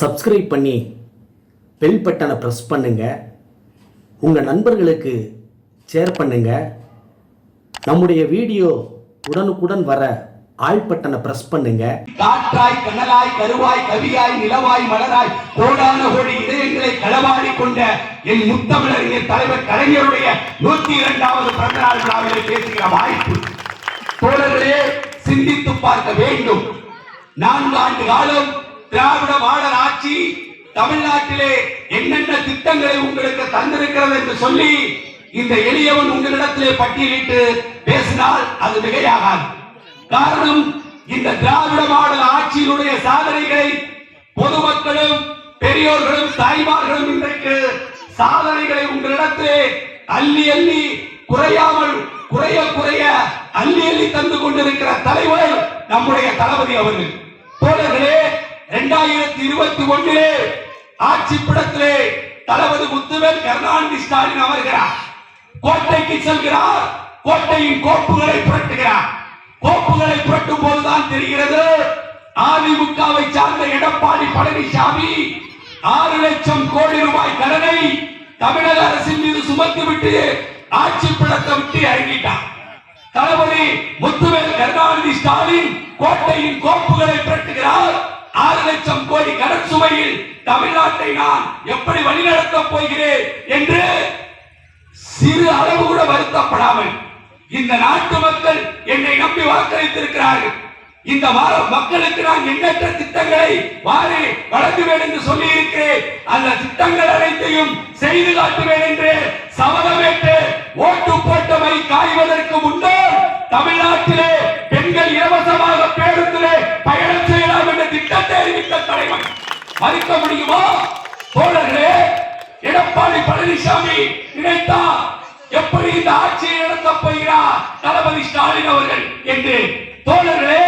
Subscribe பண்ணி bell பட்டனை press பண்ணுங்கள் உங்கள் நண்பர்களுக்கு ஷேர் பண்ணுங்கள் நம்முடைய வீடியோ உடனுக்குடன் வர ஆள் பட்டனை ப்ரெஸ் பண்ணுங்க. காற்றாய் கனலாய் கருவாய் கவியாய் நிலவாய் மலராய் கோடான கோடி இதயங்களை களவாடி கொண்ட என் முத்தமிழறிஞர் தலைவர் கலைஞருடைய நூத்தி இரண்டாவது பிறந்த நாள் விழாவில் பேசுகிற வாய்ப்பு. தோழர்களே சிந்தித்து பார்க்க வேண்டும். நான்கு ஆண்டு காலம் திராவிட மாடல் ஆட்சி தமிழ்நாட்டிலே என்னென்ன திட்டங்களை உங்களுக்கு தந்திருக்கிறது என்று சொல்லி இந்த எளியவன் உங்களிடத்திலே பட்டியலிட்டு பேசினால் அது மிகையாகாது. காரணம் இந்த திராவிட மாடல் ஆட்சியினுடைய சாதனைகளை பொதுமக்களும் பெரியோர்களும் தாய்மார்களும் இன்றைக்கு சாதனைகளை உங்களிடத்திலே அள்ளி அள்ளி குறையாமல் குறைய குறைய அள்ளி அள்ளி தந்து கொண்டிருக்கிற தலைவர் நம்முடைய தளபதி அவர்கள். தோழர்களே இரண்டாயிரத்தி இருபத்தி ஒன்றிலே ஆட்சி படத்திலே தளபதி முத்துவேல் கருணாநிதி ஸ்டாலின் அமர்கிறார். கோட்டைக்கு செல்கிறார். கோட்டையின் கோப்புகளை புரட்டுகிறார். கோப்புகளை புரட்டும் போதுதான் தெரிகிறது. அதிமுகவை சார்ந்த எடப்பாடி பழனிசாமி ஆறு லட்சம் கோடி ரூபாய் கடனை தமிழக அரசின் மீது சுமத்திவிட்டு ஆட்சி படத்தை விட்டு இறங்கிட்டார். தளபதி முத்துவேல் கருணாநிதி ஸ்டாலின் கோட்டையின் கோப்புகளை புரட்டுகிறார். ஆறு லட்சம் கோடி கடன் சுமையில் தமிழ்நாட்டை நான் எப்படி வழிநடத்தப் போகிறேன் என்று சிறு அளவு கூட வருத்தப்படாமல் இந்த நாட்டு மக்கள் என்னை நம்பி வாக்களித்திருக்கிறார்கள். இந்த வாரம் மக்களுக்கு நான் எண்ணற்ற திட்டங்களை வாரி வழங்குவேன் என்று சொல்லி இருக்கிறேன் அந்த திட்டங்கள் அனைத்தையும் செய்து காட்டுவேன் என்று சபதமேற்று ஓட்டு போட்டவை காய்வதற்கு முன்னால் தமிழ்நாட்டிலே பெண்கள் இலவசமாக பேருந்திலே பயணம் செய்யலாம் என்ற திட்டத்தை முடியுமா? தோழர்களே எடப்பாடி பழனிசாமி நினைத்தார் எப்படி இந்த ஆட்சியை நடத்த போகிறார்? தளபதி ஸ்டாலின் அவர்கள் என்று. தோழர்களே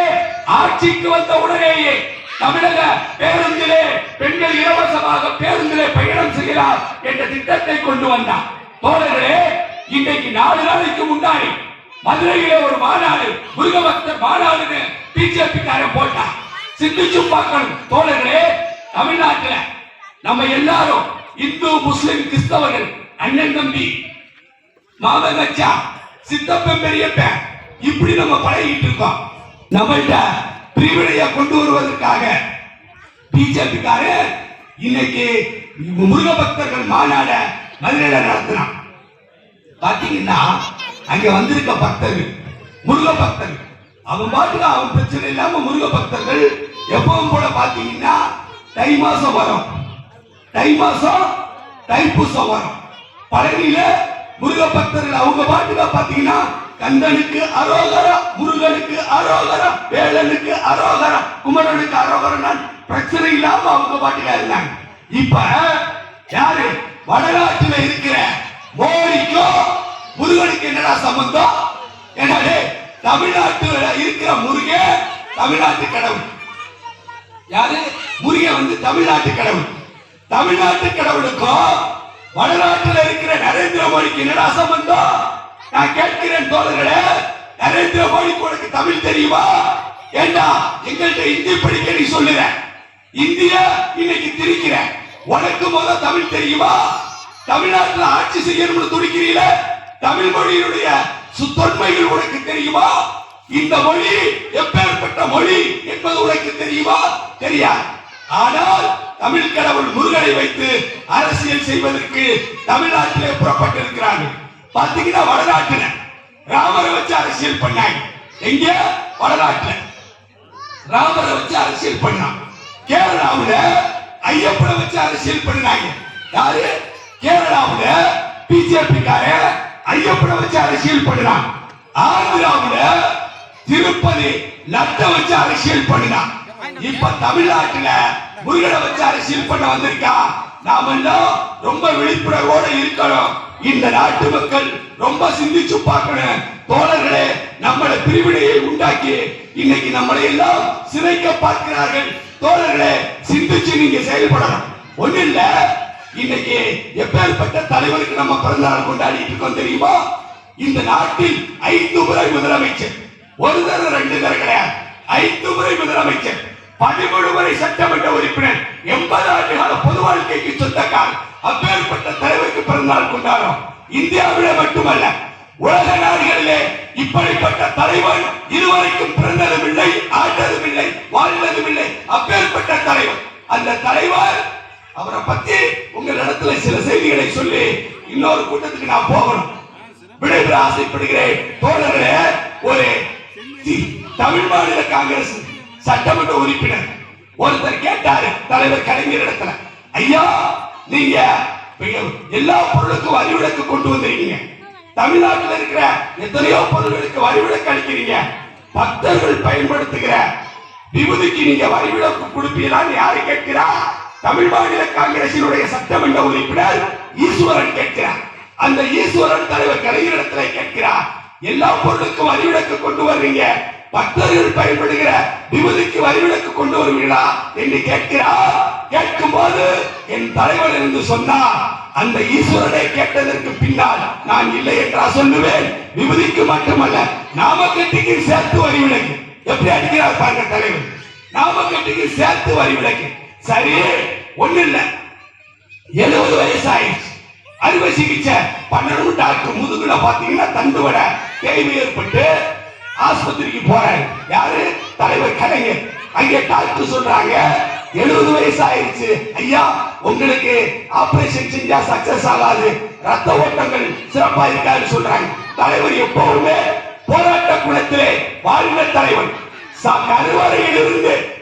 ஆட்சிக்கு வந்த உடனேயே தமிழக பேருந்திலே பெண்கள் இலவசமாக பேருந்திலே பயணம் செய்கிறார் என்ற திட்டத்தை கொண்டு வந்தார். தோழர்களே இன்றைக்கு நாலு நாளைக்கு முன்னாடி மதுரையிலே ஒரு மாநாடு முருகபக்தர் மாநாடுன்னு பிஜேபி காரன் போட்டான். சிந்திச்சு பார்க்கணும் தோழர்களே தமிழ்நாட்டில் நம்ம எல்லாரும் இந்து முஸ்லிம் கிறிஸ்தவர்கள் அண்ணன் தம்பி மாமன் மச்சா சித்தப்பன் பெரியப்பன் இப்படி நம்ம பழகிட்டு இருக்கோம். நம்மள்கிட்ட பிரிவினைய கொண்டு வருவதற்காக பிஜேபி காரர் இன்னைக்கு முருக பக்தர்கள் மாநாட மதுரையில நடத்தினான் பாத்தீங்கன்னா அங்க வந்திருக்க பக்தர்கள் முருக பக்தர்கள் அவன் பாட்டுக்கு அவன் பிரச்சனை இல்லாம முருக பக்தர்கள் எப்பவும் போல பாத்தீங்கன்னா தை மாசம் வரும். தை மாசம் தைப்பூசம் வரும். பழனியில முருக பக்தர்கள் அவங்க பாட்டுல பாத்தீங்கன்னா கந்தனுக்கு அரோகரம் முருகனுக்கு அரோகரம் வேலனுக்கு அரோகரம் குமரனுக்கு அரோகரம் பிரச்சனை இல்லாம அவங்க பாட்டுல இருந்தாங்க. இப்ப யாரு? வடநாட்டுல இருக்கிற மோடிக்கும் முருகனுக்கு என்னடா சம்பந்தம்? எனவே தமிழ்நாட்டுல இருக்கிற முருகன் தமிழ்நாட்டு கடவுள். யாரு? முருகன் வந்து தமிழ்நாட்டு கடவுள். தமிழ்நாட்டு கடவுளுக்கும் வடநாட்டில் இருக்கிற நரேந்திர மோடிக்கு என்னடா சம்பந்தம்? நான் கேட்கிறேன் தோழர்களே நரேந்திர மோடிக்கு உனக்கு தமிழ் தெரியுமா? ஏண்டா எங்கள்கிட்ட இந்தி படிக்க நீ சொல்லுற? இந்திய இன்னைக்கு திரிக்கிற. உனக்கு முத தமிழ் தெரியுமா? தமிழ்நாட்டில் ஆட்சி செய்யணும்னு துடிக்கிறீங்களே தமிழ் மொழியினுடைய சுத்தன்மைகள் உனக்கு தெரியுமா? இந்த மொழி எப்பேற்பட்ட மொழி என்பது உனக்கு தெரியுமா? தெரியாது. ஆனால் தமிழ் கடவுள் முருகனை வைத்து அரசியல் செய்வதற்கு தமிழ்நாட்டிலே புறப்பட்டிருக்கிறார்கள். பாத்தீங்கன்னா வடநாட்டில ராமரை வச்சு அரசியல் பண்ணாங்க. எங்க? வடநாட்டில் ராமரை வச்சு அரசியல் பண்ணாங்க. கேரளாவில் ஐயப்பனை வச்சு அரசியல் பண்ணாங்க யாரு? கேரளாவில் பிஜேபி கார ஐயப்பனை வச்சு அரசியல் பண்ணான் ஆந்திராவில் திருப்பதி லட்ட வச்சு அரசியல் பண்ணலாம் இப்ப தமிழ்நாட்டுல முருகனை வச்சு அரசியல் பண்ண வந்திருக்கா? நாம ரொம்ப விழிப்புணர்வோட இருக்கணும். இந்த நாட்டு மக்கள் ரொம்ப சிந்திச்சு பார்க்கணும். தோழர்களே நம்மளை பிரிவினையை உண்டாக்கி இன்னைக்கு நம்மளை எல்லாம் சிதைக்க பார்க்கிறார்கள். தோழர்களே சிந்திச்சு நீங்க செயல்படணும். ஒண்ணு இல்ல இன்னைக்கு எப்பேற்பட்ட தலைவருக்கு நம்ம பிறந்த நாள் கொண்டாடிட்டு இருக்கோம் தெரியுமா? இந்த நாட்டில் ஐந்து முறை முதலமைச்சர். ஒரு தரம் ரெண்டு தரம் கிடையாது ஐந்து முறை முதலமைச்சர் பதிமூணு முறை சட்டமன்ற உறுப்பினர் எண்பது ஆண்டு கால பொது வாழ்க்கைக்கு சொந்தக்காரர் அப்பேற்பட்ட தலைவருக்கு பிறந்தநாள் கொண்டாடும் இந்தியாவிலே மட்டுமல்ல உலக நாடுகளிலே இப்படிப்பட்ட தலைவர் இதுவரைக்கும் பிறந்ததும் இல்லை ஆண்டதும் இல்லை வாழ்ந்ததும் இல்லை அப்பேற்பட்ட தலைவர். அந்த தலைவர் அவரை பத்தி உங்களிடத்துல சில செய்திகளை சொல்லி இன்னொரு கூட்டத்துக்கு நான் போகணும். விடைபெற ஆசைப்படுகிறேன். தோழர்களே ஒரு தமிழ் மாநில காங்கிரஸ் சட்டமன்ற உறுப்பினர். ஒருத்தர் கேட்டாரு தலைவர் கலைஞர் இடத்துல ஐயா நீங்க எல்லா பொருளுக்கும் வரி விலக்கு கொண்டு வந்திருக்கீங்க. தமிழ்நாட்டில் இருக்கிற எத்தனையோ பொருள்களுக்கு வரி விலக்கு அளிக்கிறீங்க. பக்தர்கள் பயன்படுத்துகிற விபூதிக்கு நீங்க வரி விலக்கு கொடுப்பீங்களான்னு யாரு கேட்கிறா தமிழ் மாநில காங்கிரசினுடைய சட்டமன்ற உறுப்பினர் ஈஸ்வரன் கேட்கிறார். அந்த ஈஸ்வரன் தலைவர் கலைஞரிடத்துல கேட்கிறார் எல்லா பொருளுக்கும் வரிவிலக்கு கொண்டு வர்றீங்க. பக்தர்கள் பயன்படுகிற விபதிக்கு வரிவிலக்கு கொண்டு வருவீங்களா என்று கேட்கிறார். கேட்கும் போது என் தலைவர் என்று சொன்னார். அந்த ஈஸ்வரனை கேட்டதற்கு பின்னால் நான் இல்லை என்றா சொல்லுவேன். விபதிக்கு மட்டுமல்ல நாமக்கட்டிக்கு சேர்த்து வரி விலக்கு எப்படி அடிக்கிறார் பாருங்க தலைவர் நாமக்கட்டிக்கு சேர்த்து வரிவிலக்கு. சரி ஒண்ணு இல்ல எழுபது வயசு ஆயிடுச்சு அறுவை சிகிச்சை. பன்னெண்டு டாக்டர் முதுகுல பாத்தீங்கன்னா தண்டுவட தேய்வு ஏற்பட்டு ஆஸ்பத்திரிக்கு போறாரு. யாரு? தலைவர் கலைஞர். அங்கே டாக்டர் சொல்றாங்க எழுபது வயசு ஆயிடுச்சு ஐயா உங்களுக்கு ஆபரேஷன் செஞ்சா சக்சஸ் ஆகாது. ரத்த ஓட்டங்கள் சிறப்பா இருக்காது சொல்றாங்க. தலைவர் எப்பவுமே போராட்ட குளத்திலே வாழ்ந்த தலைவர் ச- கருவறையில் இருந்து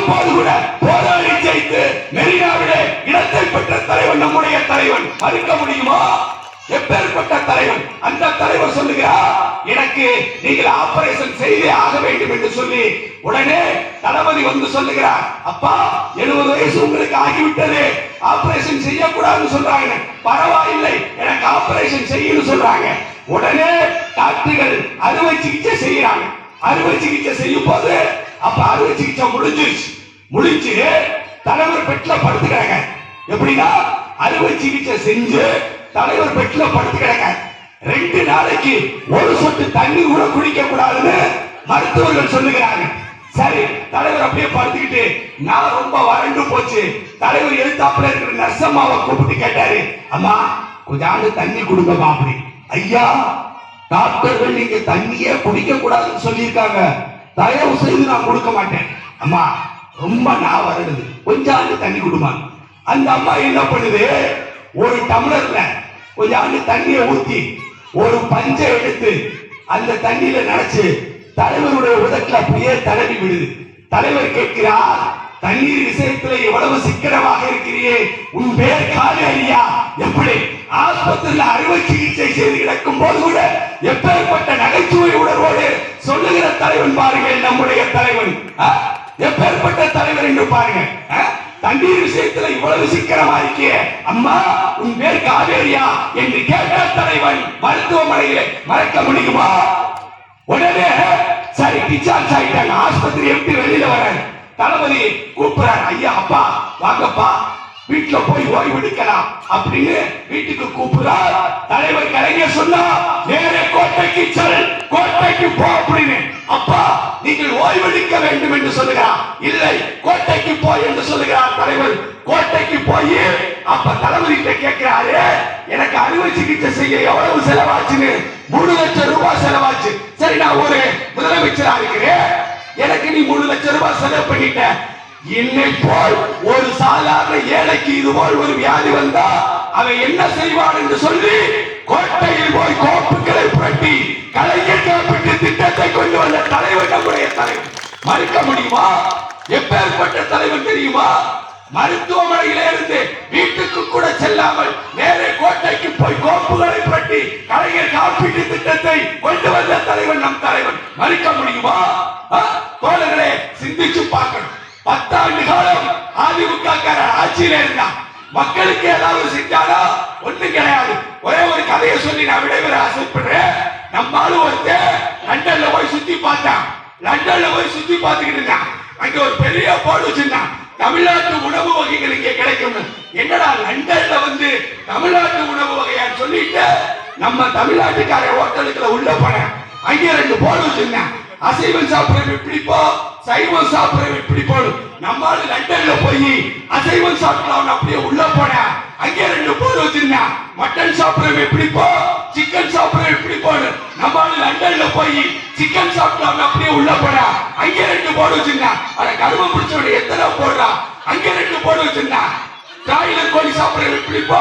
இறக்கும் போது கூட போராடி ஜெயித்து மெரினாவிலே இடத்தை பெற்ற தலைவன் நம்முடைய தலைவன். மறுக்க முடியுமா? எப்பேற்பட்ட தலைவன்? அந்த தலைவர் சொல்லுகிறார் எனக்கு நீங்கள் ஆபரேஷன் செய்தே ஆக வேண்டும் என்று சொல்லி உடனே தளபதி வந்து சொல்லுகிறார் அப்பா எழுபது வயசு உங்களுக்கு ஆகிவிட்டது. ஆபரேஷன் செய்யக்கூடாதுன்னு சொல்றாங்க. பரவாயில்லை எனக்கு ஆபரேஷன் செய்யணும் சொல்றாங்க. உடனே டாக்டர்கள் அறுவை சிகிச்சை செய்யறாங்க அறுவை சிகிச்சை செய்யும் போது அப்ப அறுவை சிகிச்சை முடிஞ்சிருச்சு. முடிஞ்சு தலைவர் பெட்ல படுத்துக்கிறாங்க. எப்படின்னா அறுவை சிகிச்சை செஞ்சு தலைவர் பெட்ல படுத்துக்கிறாங்க. ரெண்டு நாளைக்கு ஒரு சொட்டு தண்ணி கூட குடிக்க கூடாதுன்னு மருத்துவர்கள் சொல்லுகிறாங்க. சரி தலைவர் அப்படியே படுத்துக்கிட்டு நான் ரொம்ப வறண்டு போச்சு. தலைவர் எழுத்தாப்புல இருக்கிற நர்சம்மாவை கூப்பிட்டு கேட்டாரு. அம்மா கொஞ்சம் தண்ணி கொடுங்கம்மா அப்படி ஐயா டாக்டர்கள் நீங்க தண்ணியே குடிக்க கூடாதுன்னு சொல்லியிருக்காங்க. தயவு செய்து நான் கொடுக்க மாட்டேன். அம்மா ரொம்ப நான் வருடுது கொஞ்சம் தண்ணி கொடுமா. அந்த அம்மா என்ன பண்ணுது? ஒரு டம்ளர்ல கொஞ்சம் தண்ணியை ஊத்தி ஒரு பஞ்சை எடுத்து அந்த தண்ணியில நினைச்சு தலைவருடைய உதட்டில் அப்படியே தடவி விடுது. தலைவர் கேட்கிறார் தண்ணீர் விஷயத்துல எவ்வளவு சிக்கனமாக இருக்கிறியே உன் பேர் காலி ஐயா எப்படி? ஆஸ்பத்திரியில் அறுவை சிகிச்சை செய்து கிடக்கும் போது கூட எப்பேற்பட்ட நகைச்சுவை உணர்வோடு சொல்லுகிற தலைவன் பாருங்கள் நம்முடைய தலைவன். எப்பேற்பட்ட தலைவர் என்று பாருங்க ஆ? தண்ணீர் விஷயத்துல இவ்வளவு சிக்கனமா இருக்கியே? அம்மா உன் பேர் காவேரியா என்று கேட்ட தலைவன். மருத்துவமனையிலே மறக்க முடியுமா? உடனே சரி டிச்சார்ஜ் ஆயிட்டாங்க ஆஸ்பத்திரி எப்படி வெளியில வராங்க தளபதி கூப்பிடுறாரு ஐயா அப்பா வாங்கப்பா வீட்டுல போய் ஓய்வு எடுக்கலாம் அப்படின்னு வீட்டுக்கு கூப்பிடுறார். தலைவர் கலைஞர் சொன்னா நேரே கோட்டைக்கு செல் கோட்டைக்கு போ அப்படின்னு. அப்பா நீங்கள் ஓய்வெடுக்க வேண்டும் என்று சொல்லுகிறார். இல்லை கோட்டைக்கு போய் என்று சொல்லுகிறார் தலைவர். கோட்டைக்கு போய் அப்ப தளபதி கிட்ட கேட்கிறாரு எனக்கு அறுவை சிகிச்சை செய்ய எவ்வளவு செலவாச்சுன்னு? மூணு லட்சம் ரூபாய் செலவாச்சு. சரி நான் ஒரு முதலமைச்சரா இருக்கிறேன். எனக்கு நீ மூணு லட்சம் ரூபாய் செலவு பண்ணிட்ட. என்னை போல் ஒரு சாதாரண ஏழைக்கு இது போல் ஒரு வியாதி வந்தா அவன் என்ன செய்வான் என்று சொல்லி கோட்டையில் போய் கோப்புகளை புரட்டி கலைஞர் காப்பீட்டு திட்டத்தை கொண்டு வந்த தலைவர் நம்முடைய தலைவர் மறுக்க முடியுமா? எப்பேற்பட்ட தலைவர் தெரியுமா? மருத்துவமனையிலே இருந்து காப்பீட்டு திட்டத்தை கொண்டு வந்த தலைவன் நம் தலைவன். மறுக்க முடியுமா? தோழர்களே சிந்திச்சு பார்க்கணும். பத்தாண்டு காலம் அதிமுக ஆட்சியில இருந்தான் மக்களுக்கு ஏதாவது செஞ்சானா ஒண்ணு கிடையாது. ஒரே ஒரு கதையை சொல்லி நான் விடைபெற ஆசைப்படுறேன். நம்ம ஆளு ஒருத்தன் லண்டன்ல போய் சுத்தி பார்த்தான். லண்டன்ல போய் சுத்தி பார்த்துக்கிட்டு இருந்தான். அங்க ஒரு பெரிய போர்டு வச்சிருந்தான். தமிழ்நாட்டு உணவு வகைகள் இங்கே கிடைக்கும் என்னடா லண்டன்ல வந்து தமிழ்நாட்டு உணவு வகையான்னு சொல்லிட்டு நம்ம தமிழ்நாட்டுக்கார ஹோட்டலுக்குள்ள உள்ள போனேன் அங்கே ரெண்டு போர்டு வச்சிருந்தேன் அசைவம் சாப்பிடுறது எப்படி போ சைவம் சாப்பிடுறது எப்படி போடும் நம்மால லண்டன்ல போய் அசைவம் சாப்பிடலாம் அப்படியே உள்ள போனேன் அங்கே ரெண்டு போர்டு வச்சிருந்தேன் மட்டன் சாப்பிடுறது எப்படி போ சிக்கன் சாப்பிடுறது எப்படி நம்ம நம்மால லண்டன்ல போய் சிக்கன் சாப்பிடலாம் அப்படியே உள்ள போனேன் அங்கே ரெண்டு போர்டு வச்சிருந்தேன் அட கருமம் பிடிச்சவன எத்தனை போடுறா? அங்கே ரெண்டு போர்டு வச்சிருந்தேன் காயில கோழி சாப்பிடுறது எப்படி போ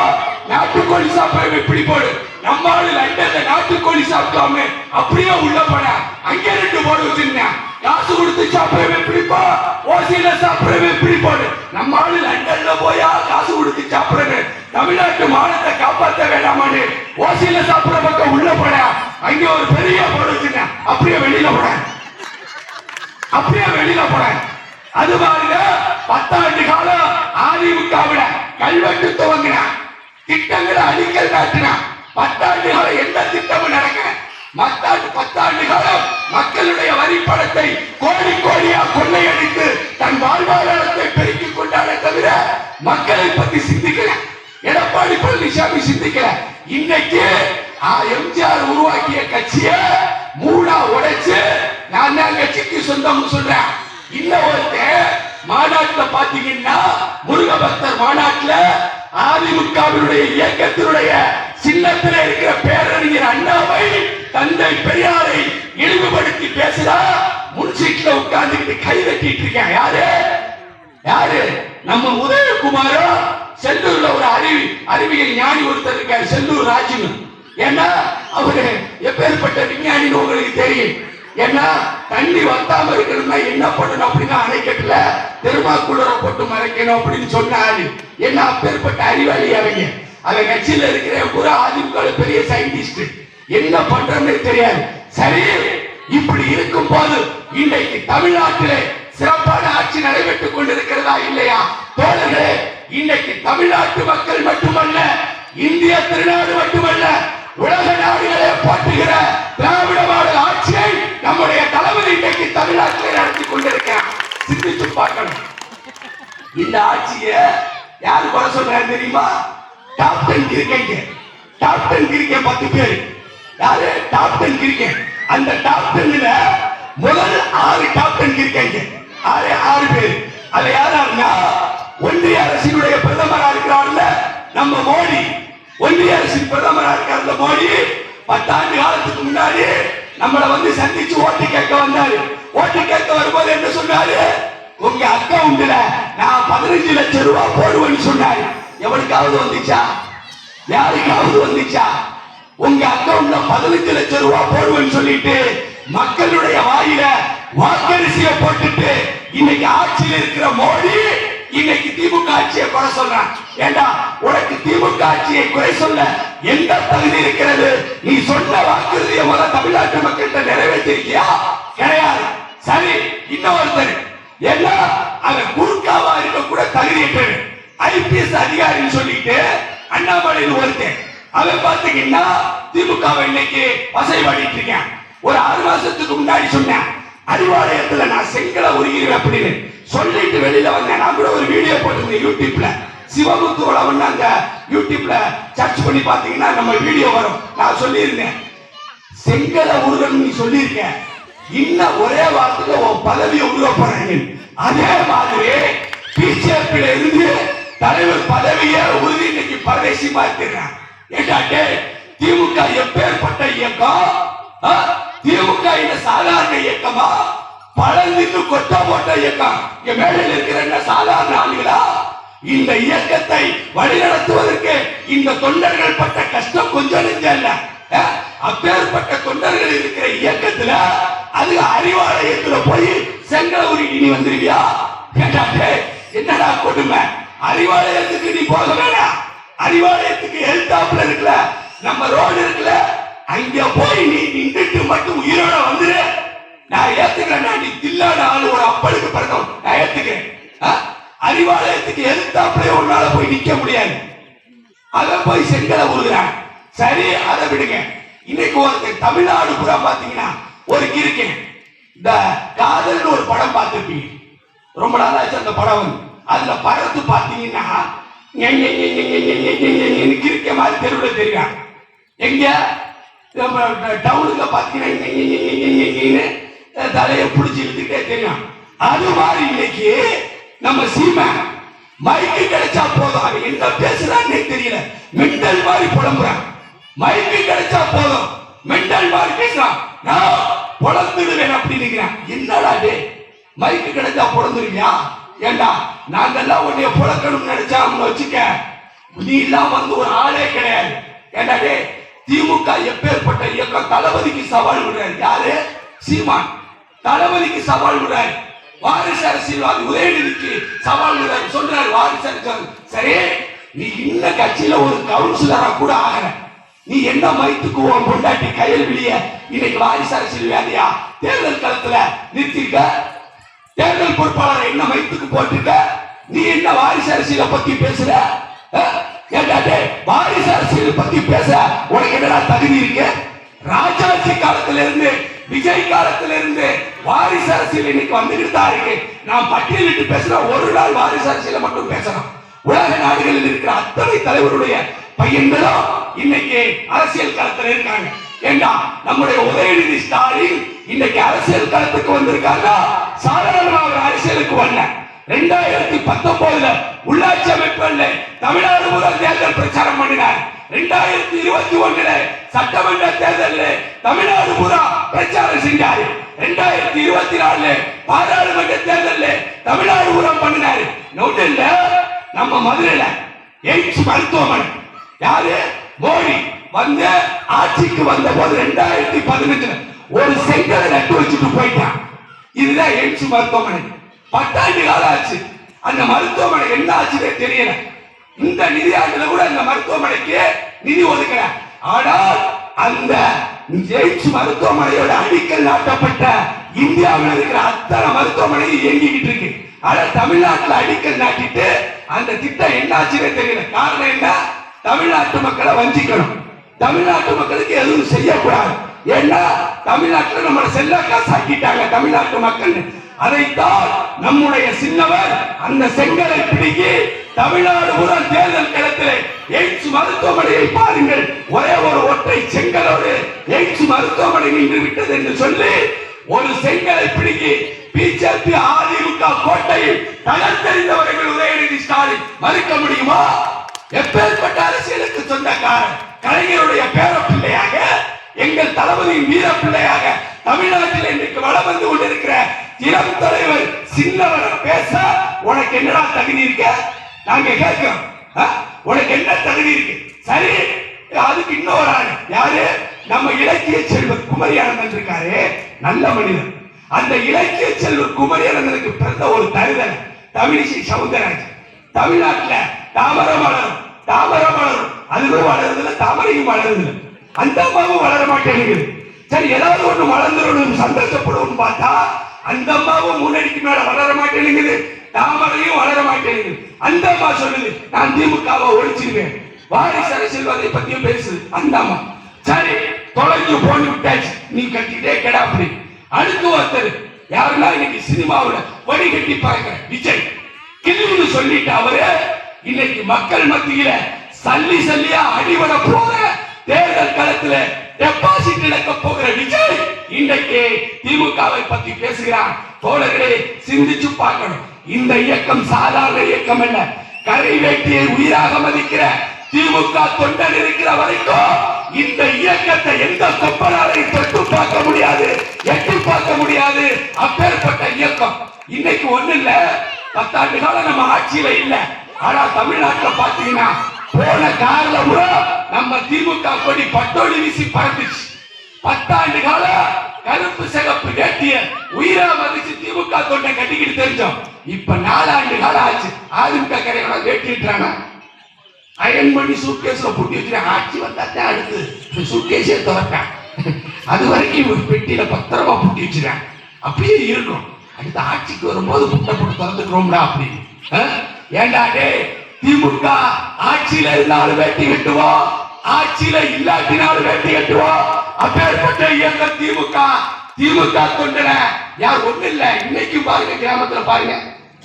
நாட்டுக்கோழி சாப்பிட எப்படி போடு. நம்ம ஆளு லண்டன்ல நாட்டுக்கோழி சாப்பிடலாமே அப்படியே உள்ள போன அங்க ரெண்டு போடு வச்சிருந்தேன் காசு கொடுத்து சாப்பிடவே எப்படி போ. ஓசியில சாப்பிடவே எப்படி போடு. நம்ம ஆளு லண்டன்ல போயா காசு கொடுத்து சாப்பிடுறது தமிழ்நாட்டு மானத்தை காப்பாற்ற வேண்டாமான்னு ஓசியில சாப்பிடுற பக்கம் உள்ள போன அங்க ஒரு பெரிய போடு வச்சிருந்தேன் அப்படியே வெளியில போனேன் அப்படியே வெளியில போனேன் அது பாருங்க பத்தாண்டு காலம் அதிமுகவிட கல்வெட்டு துவங்கினேன். திட்டங்களை அடிக்கல் நாட்டின பத்தாண்டு காலம் எந்த திட்டமும் நடக்க. மத்தாண்டு பத்தாண்டு காலம் மக்களுடைய வரி பணத்தை கோடி கோடியா கொள்ளையடித்து தன் வாழ்வாதாரத்தை பெருக்கிக் கொண்டாட தவிர மக்களை பத்தி சிந்திக்கல. எடப்பாடி பழனிசாமி சிந்திக்கல. இன்னைக்கு எம்ஜிஆர் உருவாக்கிய கட்சியை மூணா உடைச்சு நான் தான் கட்சிக்கு சொந்தம் சொல்றேன். இல்ல ஒருத்தன் மாநாட்டுல பாத்தீங்கன்னா முருக பக்தர் மாநாட்டுல அதிமுகவினுடைய இயக்கத்தினுடைய சின்னத்துல இருக்கிற பேரறிஞர் அண்ணாவை தந்தை பெரியாரை இழிவுபடுத்தி பேசுதா? முன்சீட்ல உட்கார்ந்துக்கிட்டு கை வெட்டிட்டு இருக்கேன் யாரு? யாரு? நம்ம உதயகுமாரும் செல்லூர்ல ஒரு அறிவி அறிவியல் ஞானி ஒருத்தர் இருக்காரு செல்லூர் ராஜுன்னு. ஏன்னா அவரு எப்பேற்பட்ட விஞ்ஞானின்னு உங்களுக்கு தெரியும். ஏன்னா தண்ணி வத்தாம இருக்கணும்னா என்ன பண்ணணும் அப்படின்னா அணைக்கட்டுல திருமாக்குள்ள போட்டு மறைக்கணும் அப்படின்னு சொன்னாரு. என்ன அப்பேற்பட்ட அறிவாளி அவங்க. அவன் கட்சியில இருக்கிற ஒரு அதிமுக பெரிய சயின்டிஸ்ட் என்ன பண்றன்னு தெரியாது. சரி இப்படி இருக்கும் போது இன்றைக்கு தமிழ்நாட்டிலே சிறப்பான ஆட்சி நடைபெற்றுக் கொண்டிருக்கிறதா இல்லையா? தோழர்களே இன்னைக்கு தமிழ்நாட்டு மக்கள் மட்டுமல்ல இந்திய திருநாடு மட்டுமல்ல உலக நாடுகளே போற்றுகிற திராவிட மாடல் ஆட்சியை நம்முடைய தளபதி இன்றைக்கு தமிழ்நாட்டிலே நடத்தி கொண்டிருக்கிறார். சிந்திச்சு பார்க்கணும். இந்த ஆட்சிய யாரு குறை சொல்றாரு தெரியுமா? Top ten cricket top ten cricket பத்து பேர். யாரு? டாப் டென் கிரிக்கெட் அந்த டாப் டென்ல முதல் ஆறு டாப் டென் கிரிக்கெட் ஆறு ஆறு பேர். அது யாராருன்னா ஒன்றிய அரசினுடைய பிரதமரா இருக்கிறார்ல நம்ம மோடி. ஒன்றிய அரசின் பிரதமரா இருக்கிற மோடி. பத்தாண்டு காலத்துக்கு முன்னாடி நம்மள வந்து சந்திச்சு ஓட்டு கேட்க வந்தாரு. ஓட்டு கேட்க வரும்போது என்ன சொன்னாரு? உங்க அக்கவுண்ட்ல நான் பதினஞ்சு லட்சம் ரூபாய் போடுவேன்னு சொன்னாரு. எவனுக்காவது வந்துச்சா? யாருக்காவது வந்துச்சா? உங்க அக்கவுண்ட்ல பதினஞ்சு லட்சம் ரூபாய் போடுவேன்னு சொல்லிட்டு மக்களுடைய வாயில வாக்கரிசிய போட்டுட்டு இன்னைக்கு ஆட்சியில் இருக்கிற மோடி இன்னைக்கு திமுக ஆட்சியை குறை சொல்றான் ஏண்டா உனக்கு திமுக ஆட்சியை குறை சொல்ல எந்த தகுதி இருக்கிறது? நீ சொன்ன வாக்குறுதியை முத தமிழ்நாட்டு மக்கள்கிட்ட நிறைவேற்றிருக்கியா? கிடையாது. சரி இன்னொருத்தர். ஏன்னா அவன் குறுக்காவா இருக்க கூட தகுதியற்றவன் ஐபிஎஸ் அதிகாரின்னு சொல்லிட்டு அண்ணாமலையில் ஒருத்தன். அவன் பாத்தீங்கன்னா திமுக இன்னைக்கு வசதி பண்ணிட்டு இருக்கேன். ஒரு ஆறு மாசத்துக்கு முன்னாடி சொன்னேன் அறிவாலயத்துல நான் செங்கலை உருகிறேன் அப்படின்னு. சொல்லிட்டு வெளியில வந்தேன். நான் கூட ஒரு வீடியோ போட்டிருந்தேன் யூடியூப்ல சிவமுத்துவோட ஒண்ணு அந்த யூடியூப்ல சர்ச் பண்ணி பாத்தீங்கன்னா நம்ம வீடியோ வரும். நான் சொல்லியிருந்தேன். செங்கல உருகன் நீ சொல்லியிருக்கேன். இன்னும் ஒரே வாரத்துல உன் பதவியை உருவ அதே மாதிரி பிஜேபியில இருந்து தலைவர் பதவியை உறுதி இன்னைக்கு பரதேசி மாத்திருக்கான் ஏட்டாட்டே திமுக எப்பேற்பட்ட இயக்கம்? ஆ? திமுக இந்த சாதாரண இயக்கமா? பழந்தின்னு கொட்ட போட்ட இயக்கம். இங்க மேடையில் இருக்கிற என்ன சாதாரண ஆளுகளா? இந்த இயக்கத்தை வழிநடத்துவதற்கு இந்த தொண்டர்கள் பட்ட கஷ்டம் கொஞ்சம் நெஞ்சம் இல்ல. அப்பேற்பட்ட தொண்டர்கள் இருக்கிற இயக்கத்துல அது அறிவாலயத்துல போய் செங்கல உருகி நீ வந்துருவியா கேட்டாட்டே என்னடா கொடுமை? அறிவாலயத்துக்கு நீ போக வேணாம். அறிவாலயத்துக்கு எழுத்தாப்புல இருக்குல்ல நம்ம ரோடு இருக்குல்ல அங்க போய் நீ நின்றுட்டு மட்டும் உயிரோட வந்துரு. நான் ஏத்துக்கிறேன் நீ தில்லான ஆள் ஒரு அப்பனுக்கு பிறந்தவன் நான் ஏத்துக்கிறேன் அறிவாலயத்துக்கு எதிர்த்தாப்புல உன்னால போய் நிக்க முடியாது அதை போய் செங்கலை உருகிறான் சரி அதை விடுங்க இன்னைக்கு ஒருத்தர் தமிழ்நாடு புறா பாத்தீங்கன்னா ஒரு இருக்கேன் இந்த காதல் ஒரு படம் பார்த்துருப்பீங்க ரொம்ப நாளாச்சு அந்த படம் வந்து அதுல படத்து பாத்தீங்கன்னா இருக்க மாதிரி தெருவில் தெரியும் எங்க டவுனுக்கு பார்த்தீங்கன்னா தலையை பிடிச்சி இழுத்துக்கிட்டே தெரியும்? அது மாதிரி இன்னைக்கு நம்ம சீமை மைக்கு கிடைச்சா போதும். அவன் என்ன பேசுறான்னே தெரியல. மெண்டல் மாதிரி புலம்புறான். மைக்கு கிடைச்சா போதும். மெண்டல் மாதிரி பேசுறான். நான் புலந்துடுவேன் அப்படின்னு என்னடா டே மைக்கு கிடைச்சா பொழந்துருவியா ஏண்டா நாங்கெல்லாம் உன்னைய புழக்கணும்னு நினைச்சா அவனை வச்சுக்க. நீ எல்லாம் வந்து ஒரு ஆளே கிடையாது. ஏண்டா டே திமுக எப்பேற்பட்ட இயக்கம் தளபதிக்கு சவால் விடுறாரு. யாரு? சீமான். தளபதிக்கு சவால் விடுறார். வாரிசு அரசியல்வாதி உதயநிதிக்கு சவால் விடுறார். சொல்றார் வாரிசு அரசியல் சரி நீ இந்த கட்சியில ஒரு கவுன்சிலரா கூட ஆகிற நீ என்ன மைத்துக்கு உன் பொண்டாட்டி கையில் விழிய? இன்னைக்கு வாரிசு அரசியல் வேலையா தேர்தல் களத்துல நிறுத்திருக்க? தேர்தல் பொறுப்பாளரை என்ன மைத்துக்கு போட்டிருக்க? நீ என்ன வாரிசு அரசியலை பத்தி பேசுற? கேட்டாட்டே வாரிசு அரசியலை பத்தி பேச உனக்கு என்னடா தகுதி இருக்கு? ராஜாஜி காலத்துல இருந்து விஜய் காலத்துல இருந்து வாரிசு அரசியல் இன்னைக்கு வந்துகிட்டு தான் இருக்கு. நான் பட்டியலிட்டு பேசுற ஒரு நாள் வாரிசு அரசியல மட்டும் பேசணும் உலக நாடுகளில் இருக்கிற அத்தனை தலைவருடைய பையன்களும் இன்னைக்கு அரசியல் களத்துல இருக்காங்க. ஏண்டா நம்முடைய உதயநிதி ஸ்டாலின் இன்னைக்கு அரசியல் களத்துக்கு வந்திருக்காங்க சாதாரணமா அவர் அரசியலுக்கு வரல. ரெண்டாயிரத்தி பத்தொன்பதுல உள்ளாட்சி அமைப்புகள்ல தமிழ்நாடு முதல் தேர்தல் பிரச்சாரம் பண்ணினார். ரெண்டாயிரத்தி இருபத்தி ஒண்ணுல சட்டமன்ற தேர்தலில் தமிழ்நாடு பூரா பிரச்சாரம் செஞ்சாரு. ரெண்டாயிரத்தி இருபத்தி நாலுல பாராளுமன்ற தேர்தலில் தமிழ்நாடு பூரா பண்ணினாரு. நோட்டில் நம்ம மதுரையில எய்ம்ஸ் மருத்துவமனை. யாரு? மோடி. வந்து ஆட்சிக்கு வந்த போது ரெண்டாயிரத்தி பதினஞ்சுல ஒரு செங்கலை நட்டு வச்சுட்டு போயிட்டான். இதுதான் எய்ம்ஸ் மருத்துவமனை. பத்தாண்டு காலம் ஆச்சு. அந்த மருத்துவமனை என்ன ஆச்சுன்னு தெரியல. இந்த நிதி ஆண்டுல கூட அந்த மருத்துவமனைக்கு நிதி ஒதுக்கல. ஆனால் அந்த எய்ம்ஸ் மருத்துவமனையோட அடிக்கல் நாட்டப்பட்ட இந்தியாவில் இருக்கிற அத்தனை மருத்துவமனை இயங்கிக்கிட்டு இருக்கு. ஆனா தமிழ்நாட்டுல அடிக்கல் நாட்டிட்டு அந்த திட்டம் என்னாச்சு தெரியல. காரணம் என்ன? தமிழ்நாட்டு மக்களை வஞ்சிக்கணும். தமிழ்நாட்டு மக்களுக்கு எதுவும் செய்யக்கூடாது. ஏன்னா தமிழ்நாட்டுல நம்மளை செல்ல காசு ஆக்கிட்டாங்க தமிழ்நாட்டு மக்கள் அதைத்தான் நம்முடைய சின்னவர் அந்த செங்கலை பிடிக்கி தமிழ்நாடு முதல் தேர்தல் களத்திலே எய்ட்ஸ் மருத்துவமனையை பாருங்கள். ஒரே ஒரு ஒற்றை செங்கலோடு எய்ட்ஸ் மருத்துவமனை நின்று விட்டது என்று சொல்லி ஒரு செங்கலை பிடிக்கி பிஜேபி அதிமுக கோட்டையில் தகர்த்தெறிந்தவர்கள் உதயநிதி ஸ்டாலின் மறுக்க முடியுமா? எப்பேற்பட்ட அரசியலுக்கு சொந்தக்காரன்? கலைஞருடைய பேர பிள்ளையாக எங்கள் தளபதியின் வீர பிள்ளையாக தமிழ்நாட்டில் இன்றைக்கு வளம் வந்து கொண்டிருக்கிற இளம் தலைவர் சின்னவர் பேச உனக்கு என்னடா தகுதி இருக்க? நாங்க கேட்கிறோம். ஆ? உனக்கு என்ன தகுதி இருக்கு? சரி அதுக்கு இன்னொரு ஆள். யாரு? நம்ம இலக்கிய செல்வர் குமரியானந்தன் இருக்காரு. நல்ல மனிதன். அந்த இலக்கிய செல்வர் குமரியானந்தனுக்கு பிறந்த ஒரு தருதன் தமிழிசை சவுந்தரராஜ். தமிழ்நாட்டுல தாமரம் வளரும் தாமரம் வளரும் அதுவும் வளருதுல தாமரையும் வளருது அந்த அம்மாவும் வளர மாட்டேங்குது. சரி ஏதாவது ஒன்று வளர்ந்துடணும் சந்தோஷப்படும் பார்த்தா அந்த அம்மாவும் முன்னடிக்கு மேல வளர மாட்டேங்குது. தாமரையும் வளர மாட்டேங்குது அந்த அம்மா சொல்லுது நான் திமுகவை ஒழிச்சிருவேன். வாரிசு அரசியல்வாதை பத்தியும் பேசுது அந்த அம்மா. சரி தொலைஞ்சு போன்னு விட்டாச்சு. நீ கட்டிட்டே கெடா அப்படி அடுத்து ஒருத்தர் யாருன்னா இன்னைக்கு சினிமாவில் வடி கட்டி பார்க்கிற விஜய். கிளின்னு சொல்லிட்டு அவரு இன்னைக்கு மக்கள் மத்தியில சல்லி சல்லியா அடிபட போற தேர்தல் களத்துல டெபாசிட் இழக்க போகிற விஜய் இன்றைக்கு திமுகவை பத்தி பேசுகிறான் தோழர்களே சிந்திச்சு பார்க்கணும். இந்த இயக்கம் சாதாரண இயக்கம் அல்ல கரை வேட்டியை உயிராக மதிக்கிற திமுக தொண்டன் இருக்கிற வரைக்கும் இந்த இயக்கத்தை எந்த கொப்பனாரையும் தொட்டு பார்க்க முடியாது எட்டி பார்க்க முடியாது. அப்பேற்பட்ட இயக்கம். இன்னைக்கு ஒண்ணு இல்ல. பத்தாண்டு காலம் நம்ம ஆட்சியில இல்ல. ஆனா தமிழ்நாட்டுல பாத்தீங்கன்னா போன கார்ல கூட நம்ம திமுக கொடி பட்டோடி வீசி பறந்துச்சு. பத்தாண்டு காலம் கருப்பு சிகப்பு வேட்டிய உயிரா மதிச்சு திமுக தொண்டை கட்டிக்கிட்டு தெரிஞ்சோம். இப்ப நாலாண்டு காலம் ஆச்சு. அதிமுக கரையோட வேட்டிட்டாங்க அயன் பண்ணி சூட்கேஸ்ல புட்டி வச்சிருக்காங்க ஆட்சி வந்தாத்தான் அடுத்து சூட்கேஸே திறப்பேன் அது வரைக்கும் ஒரு பெட்டியில பத்திரமா புட்டி வச்சுட்டேன் அப்படியே இருக்கும். அடுத்த ஆட்சிக்கு வரும்போது முட்டை போட்டு திறந்துக்கிறோம்டா அப்படி ஏண்டா டே திமுக ஆட்சியில இருந்தாலும் வெட்டி கட்டுவோம் ஆட்சியில இல்லாட்டினாலும் வெட்டி கட்டுவோம். அப்பேற்பட்ட இயக்க திமுக. திமுக தொண்டன யார் ஒண்ணு இல்ல. இன்னைக்கும் பாருங்க கிராமத்துல பாருங்க.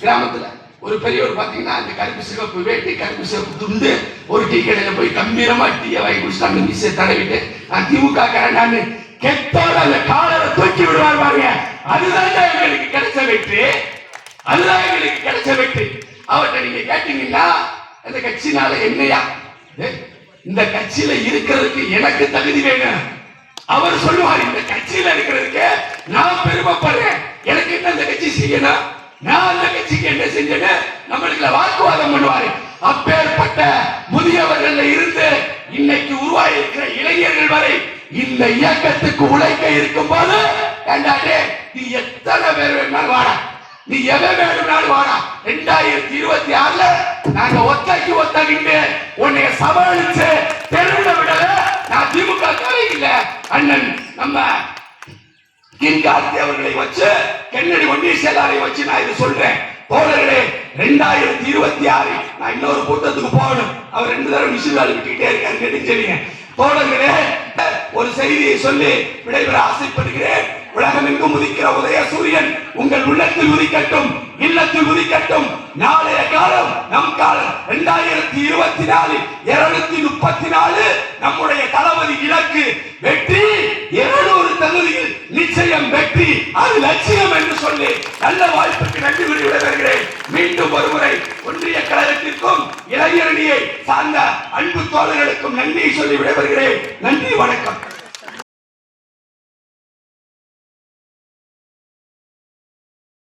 கிராமத்துல ஒரு பெரியவர் பாத்தீங்கன்னா அந்த கருப்பு சிவப்பு வேட்டி கருப்பு சிவப்பு துண்டு ஒரு டீ கடையில போய் கம்பீரமா டீயை வாங்கி குடிச்சாங்க அந்த மிஸ்ஸை தடவிட்டு நான் திமுக காரன் நான். கெட்டோட அந்த காலரை தூக்கி விடுவார் பாருங்க. அதுதான் எங்களுக்கு கிடைச்ச வெற்றி. அதுதான் எங்களுக்கு கிடைச்ச வெற்றி. அவர்கிட்ட நீங்க கேட்டீங்கன்னா அந்த கட்சினால என்னையா? இந்த கட்சியில இருக்கிறதுக்கு எனக்கு தகுதி வேணும். அவர் சொல்லுவார் இந்த கட்சியில இருக்கிறதுக்கு நான் பெருமைப்படுறேன். எனக்கு என்ன அந்த கட்சி செய்யணும்? நான் அந்த கட்சிக்கு என்ன செஞ்சேன்னு நம்மளுக்கு வாக்குவாதம் பண்ணுவாரு. அப்பேற்பட்ட முதியவர்கள்ல இருந்து இன்னைக்கு உருவாகி இருக்கிற இளைஞர்கள் வரை இந்த இயக்கத்துக்கு உழைக்க இருக்கும் போது நீ எத்தனை பேர் வேணாலும் வாடா நீ எதை வேணும்னாலும் வாடா. ரெண்டாயிரத்தி இருபத்தி ஆறுல நாங்க ஒத்தாக்கி ஒத்தகிட்டு உன்னைய சமாளிச்சு தெருவில் விடல நான் திமுக காரை இல்ல அண்ணன் நம்ம கின்கார்த்தி அவர்களை வச்சு கென்னடி ஒன்றிய செயலாளரை வச்சு நான் இது சொல்றேன். தோழர்களே ரெண்டாயிரத்தி இருபத்தி ஆறு நான் இன்னொரு கூட்டத்துக்கு போகணும். அவர் ரெண்டு தடவை மிஷின் வேலை விட்டுக்கிட்டே இருக்காரு கேட்டுச்சீங்க தோழர்களே ஒரு செய்தியை சொல்லி விடைபெற ஆசைப்படுகிறேன். உலகம் எங்கும் உதிக்கிற உதய சூரியன் உங்கள் உள்ளத்தில் உதிக்கட்டும் இல்லத்தில் உதிக்கட்டும். நாளைய காலம் நம் காலம் இரண்டாயிரத்தி இருபத்தி நாலு இருநூத்தி முப்பத்தி நாலு நம்முடைய தளபதி இலக்கு வெற்றி இருநூறு தகுதியில் நிச்சயம் வெற்றி. அது லட்சியம் என்று சொல்லி நல்ல வாய்ப்புக்கு நன்றி கூறி விடைபெறுகிறேன். மீண்டும் ஒருமுறை ஒன்றிய கழகத்திற்கும் இளைஞரணியை சார்ந்த அன்பு தோழர்களுக்கும் நன்றி சொல்லி விடைபெறுகிறேன். நன்றி வணக்கம்.